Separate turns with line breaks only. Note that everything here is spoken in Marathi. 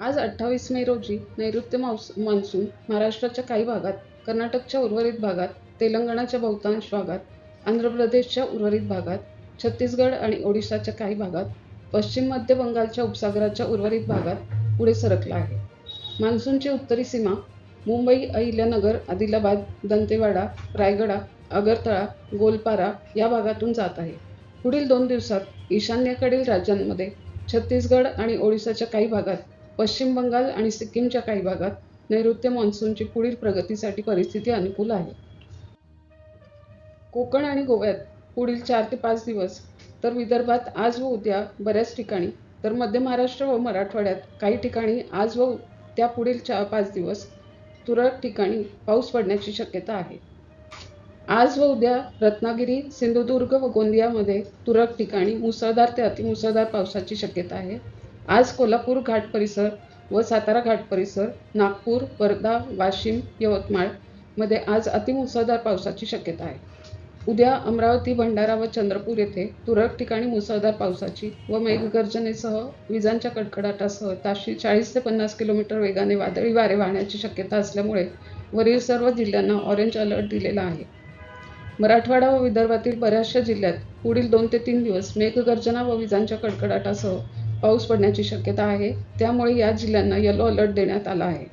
आज अठ्ठावीस मे रोजी नैऋत्य माऊस मान्सून महाराष्ट्राच्या काही भागात कर्नाटकच्या उर्वरित भागात तेलंगणाच्या बहुतांश भागात आंध्र प्रदेशच्या उर्वरित भागात छत्तीसगड आणि ओडिशाच्या काही भागात पश्चिम मध्य बंगालच्या उपसागराच्या उर्वरित भागात पुढे सरकला आहे. मान्सूनची उत्तरी सीमा मुंबई अहिल्यानगर आदिलाबाद दंतेवाडा रायगडा आगरतळा गोलपारा या भागातून जात आहे. पुढील दोन दिवसात ईशान्येकडील राज्यांमध्ये छत्तीसगड आणि ओडिशाच्या काही भागात पश्चिम बंगाल आणि सिक्कीमच्या काही भागात नैऋत्य मान्सूनची पुढील प्रगतीसाठी परिस्थिती अनुकूल आहे. कोकण आणि गोव्यात पुढील चार ते पाच दिवस तर विदर्भात आज व उद्या बऱ्याच ठिकाणी तर मध्य महाराष्ट्र व मराठवाड्यात काही ठिकाणी आज व त्या पुढील चार पाच दिवस तुरळक ठिकाणी पाऊस पडण्याची शक्यता आहे. आज व उद्या रत्नागिरी सिंधुदुर्ग व गोंदियामध्ये तुरळक ठिकाणी मुसळधार ते अतिमुसळधार पावसाची शक्यता आहे. आज कोल्हापूर घाट परिसर व सातारा घाट परिसर नागपूर वर्धा वाशिम यवतमाळमध्ये आज अतिमुसळधार पावसाची शक्यता आहे. उद्या अमरावती भंडारा व चंद्रपूर येथे तुरळक ठिकाणी मुसळधार पावसाची व मेघगर्जनेसह विजांच्या कडकडाटासह ताशी चाळीस ते पन्नास किलोमीटर वेगाने वादळी वारे वाहण्याची शक्यता असल्यामुळे वरील सर्व जिल्ह्यांना ऑरेंज अलर्ट दिलेला आहे. मराठवाडा व विदर्भातील बऱ्याचशा जिल्ह्यात पुढील दोन ते तीन दिवस मेघगर्जना व विजांच्या कडकडाटासह पाऊस पडण्याची शक्यता आहे. त्यामुळे या जिल्ह्यांना यलो अलर्ट देण्यात आला आहे.